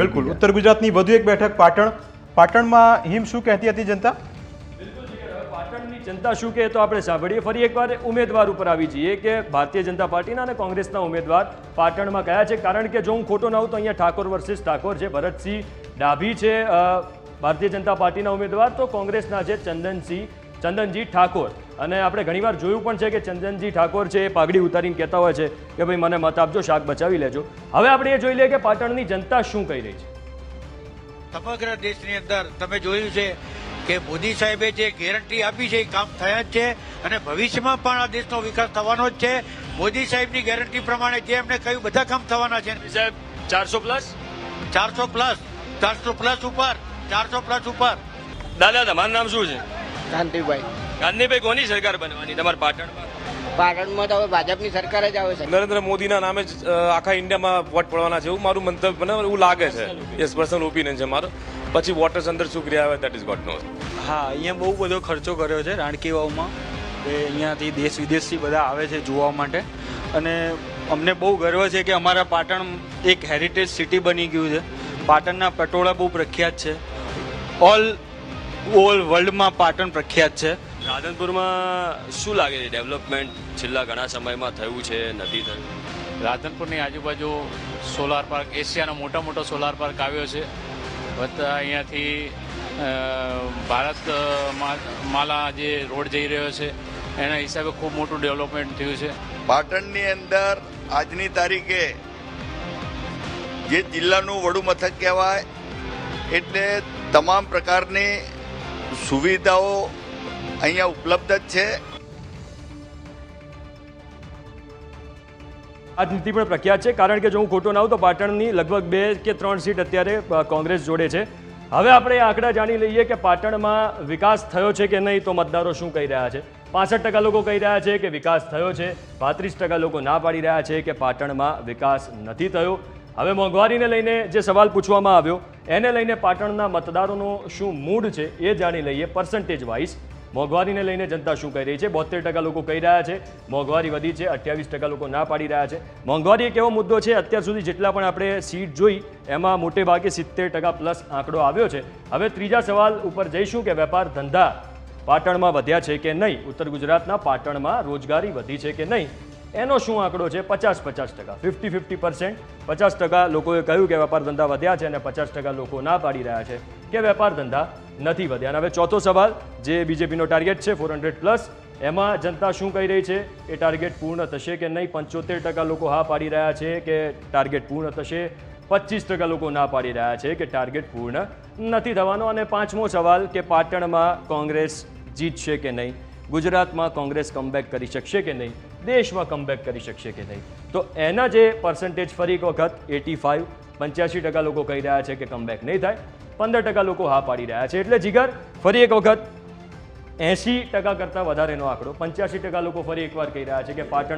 બિલકુલ. ઉત્તર ગુજરાતની વધુ એક બેઠક પાટણ. પાટણમાં હિમ શું કહેતી હતી જનતા? પાટણની જનતા શું કહે તો આપણે સાંભળીએ. ફરી એકવાર ઉમેદવાર ઉપર આવી જઈએ કે ભારતીય જનતા પાર્ટીના અને કોંગ્રેસના ઉમેદવાર પાટણમાં કયા છે? કારણ કે જો હું ખોટો ના હોઉં તો અહીંયા ઠાકોર વર્સિસ ઠાકોર છે ભરતસિંહ ડાભી છે ભારતીય જનતા પાર્ટીના ઉમેદવાર. તો કોંગ્રેસના છે ચંદનસિંહ ચંદનજી ઠાકોર. અને આપણે ઘણીવાર જોયું પણ છે કે ચંદનજી ઠાકોર છે એ પાઘડી ઉતારીને કહેતા હોય છે કે ભાઈ મને મત આપજો શાક બચાવી લેજો. હવે આપણે એ જોઈ લઈએ કે પાટણની જનતા શું કહી રહી છે. સમગ્ર દેશની અંદર તમે જોયું છે કે મોદી સાહેબે જે ગેરંટી આપી છે એ કામ થયા જ છે અને ભવિષ્યમાં પણ આ દેશનો વિકાસ થવાનો જ છે. મોદી સાહેબની ગેરંટી પ્રમાણે જે એમને કહ્યું બધા કામ થવાના છે. સાહેબ ચારસો પ્લસ? ચારસો પ્લસ. ચારસો પ્લસ ઉપર. ચારસો પ્લસ ઉપર. દાદા તમારું નામ શું છે? શાંતિભાઈ ગાંધીભાઈ કોની સરકાર બનવાની? તમારા પાટણમાં? પાટણમાં તો હવે ભાજપની સરકાર જ આવે છે. નરેન્દ્ર મોદીના નામે જ અ, આખા ઇન્ડિયામાં વોટ પડવાના છે એવું મારું મંતવ્ય મને એવું લાગે છે. યસ પર્સનલ ઓપિનિયન છે મારો. પછી વોટર્સ અંદર શું ક્રિયા આવે દેટ ઇઝ ગોટ નો હા અહીંયા બહુ બધો ખર્ચો કર્યો છે રાણકી વાવમાં કે અહીંયાથી દેશ વિદેશથી બધા આવે છે જોવા માટે. અને અમને બહુ ગર્વ છે કે અમારા પાટણ એક હેરિટેજ સિટી બની ગયું છે. પાટણના પટોળા બહુ પ્રખ્યાત છે. ઓલ ઓલ વર્લ્ડમાં પાટણ પ્રખ્યાત છે. રાધનપુરમાં શું લાગે છે ડેવલપમેન્ટ છેલ્લા ઘણા સમયમાં થયું છે નથી થયું? રાધનપુરની આજુબાજુ સોલાર પાર્ક એશિયાનો મોટા મોટો સોલાર પાર્ક આવ્યો છે. વત્તા અહીંયાથી ભારત માલા જે રોડ જઈ રહ્યો છે એના હિસાબે ખૂબ મોટું ડેવલપમેન્ટ થયું છે. પાટણની અંદર આજની તારીખે જે જિલ્લાનું વડું મથક કહેવાય એટલે તમામ પ્રકારની સુવિધાઓ અહીંયા ઉપલબ્ધ જ છે. રાજનીતિ પણ પ્રખ્યાત છે. કારણ કે જો હું ખોટો ના હોઉં તો પાટણની લગભગ બે કે ત્રણ સીટ અત્યારે કોંગ્રેસ જોડે છે. હવે આપણે આંકડા જાણી લઈએ કે પાટણમાં વિકાસ થયો છે કે નહીં તો મતદારો શું કહી રહ્યા છે? પાસઠ ટકા લોકો કહી રહ્યા છે કે વિકાસ થયો છે. પાંત્રીસ ટકા લોકો ના પાડી રહ્યા છે કે પાટણમાં વિકાસ નથી થયો. હવે મોંઘવારીને લઈને જે સવાલ પૂછવામાં આવ્યો એને લઈને પાટણના મતદારોનો શું મૂડ છે એ જાણી લઈએ પર્સન્ટેજ વાઇઝ મોંઘવારીને લઈને જનતા શું કહી રહી છે? બોતેર ટકા લોકો કહી રહ્યા છે, મોંઘવારી વધી છે, અઠ્યાવીસ ટકા લોકો ના પાડી રહ્યા છે. મોંઘવારી એક એવો મુદ્દો છે, અત્યાર સુધી જેટલા પણ આપણે સીટ જોઈ, એમાં મોટે ભાગે સિત્તેર ટકા પ્લસ આંકડો આવ્યો છે. હવે ત્રીજા સવાલ ઉપર જઈશું કે વેપાર ધંધા પાટણમાં વધ્યા છે કે નહીં? ઉત્તર ગુજરાતના પાટણમાં રોજગારી વધી છે કે નહીં? એનો શું આંકડો છે? પચાસ પચાસ ટકા. ફિફ્ટી ફિફ્ટી પર્સન્ટ પચાસ ટકા લોકોએ કહ્યું કે વેપાર ધંધા વધ્યા છે અને પચાસ ટકા લોકો ના પાડી રહ્યા છે કે વેપાર ધંધા નથી વધ્યા. અને હવે ચોથો સવાલ, જે બીજેપીનો ટાર્ગેટ છે ફોર હંડ્રેડ પ્લસ એમાં જનતા શું કહી રહી છે? એ ટાર્ગેટ પૂર્ણ થશે કે નહીં? પંચોતેર ટકા લોકો હા પાડી રહ્યા છે કે ટાર્ગેટ પૂર્ણ થશે? પચીસ ટકા લોકો ના પાડી રહ્યા છે કે ટાર્ગેટ પૂર્ણ નથી થવાનો. અને પાંચમો સવાલ, કે પાટણમાં કોંગ્રેસ જીતશે કે નહીં? ગુજરાતમાં કોંગ્રેસ કમબેક કરી શકશે કે નહીં? દેશમાં કમબેક કરી શકશે કે નહીં? તો એના જે પર્સન્ટેજ ફરી એક વખત એટી ફાઇવ પંચ્યાસી ટકા લોકો કહી રહ્યા છે કે કમબેક નહીં થાય. પંદર ટકા લોકો હા પાડી રહ્યા છે. એટલે જીગર, ફરી એક વખત એંસી ટકા કરતાં વધારેનો આંકડો. પંચ્યાસી ટકા લોકો ફરી એકવાર કહી રહ્યા છે કે પાટણ